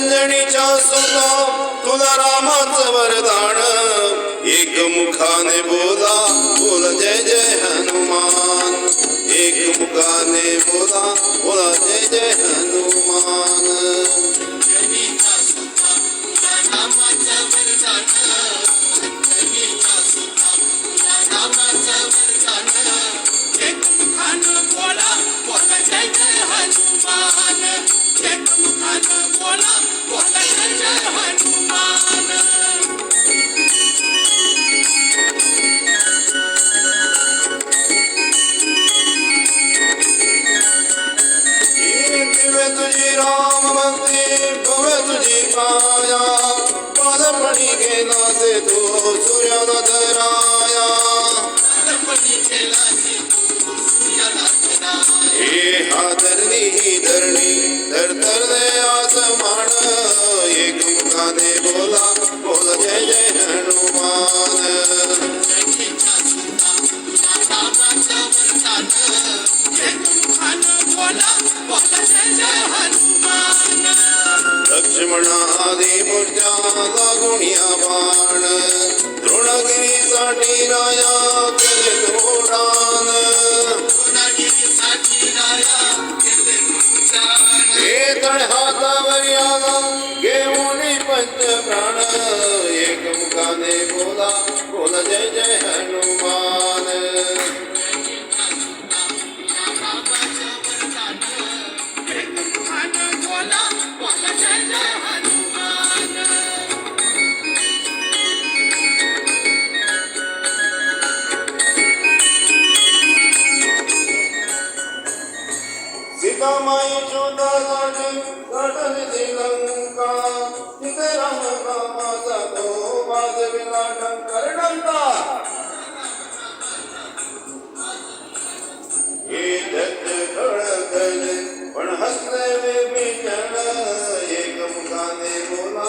अंजनीच्या सुता तुला रामाचं वरदान. एक मुखाने बोला, बोल जय जय हनुमान. एक मुखाने बोला बोला जय जय हनुमान. भव्य तुझी माया पादपणी गेला से तू सूर्यनधराया हे प्राण एक मुखाने बोला बोला जय जय हनुमान. सीतामाई शोधासाठी लढली श्रीलंका. तिथे राम रामाचा तो वाजविला डंकर डंका हे पण हसले वे भीषण एक मुखाने बोला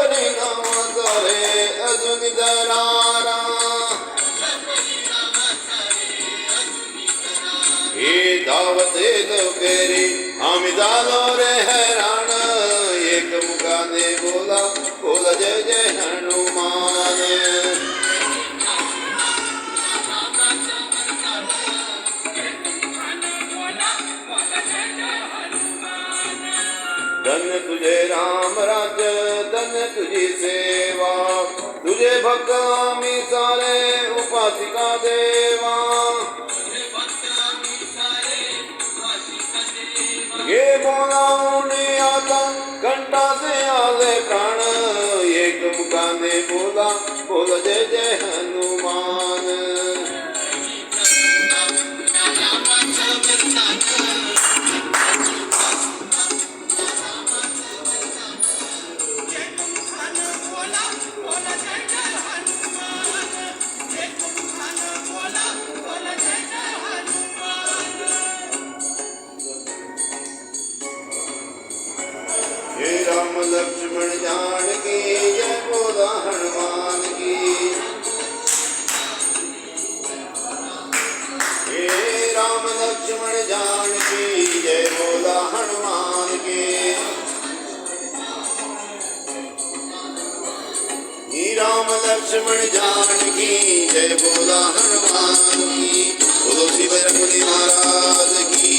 રામ કરે અજુની દરારા એ દાવતે દોકેરી આમિદાનો રે હેરાણ એક મુકાને બોલા બોલ જય જય હનુમાન ધન તુજે રામ રાજ્ય तुझी सेवा, तुझे भक्त आम्ही सारे उपासिका देवा। ये बोला आता, घंटा से आले प्राण। एक मुखाने बोला, बोल जय जय हनुमान। लक्ष्मण जानकी जय बोला हनुमान की हे राम लक्ष्मण जानकी जय बोला हनुमान की। राम लक्ष्मण जानकी जय बोला हनुमान की बोलो शिव महाराज की।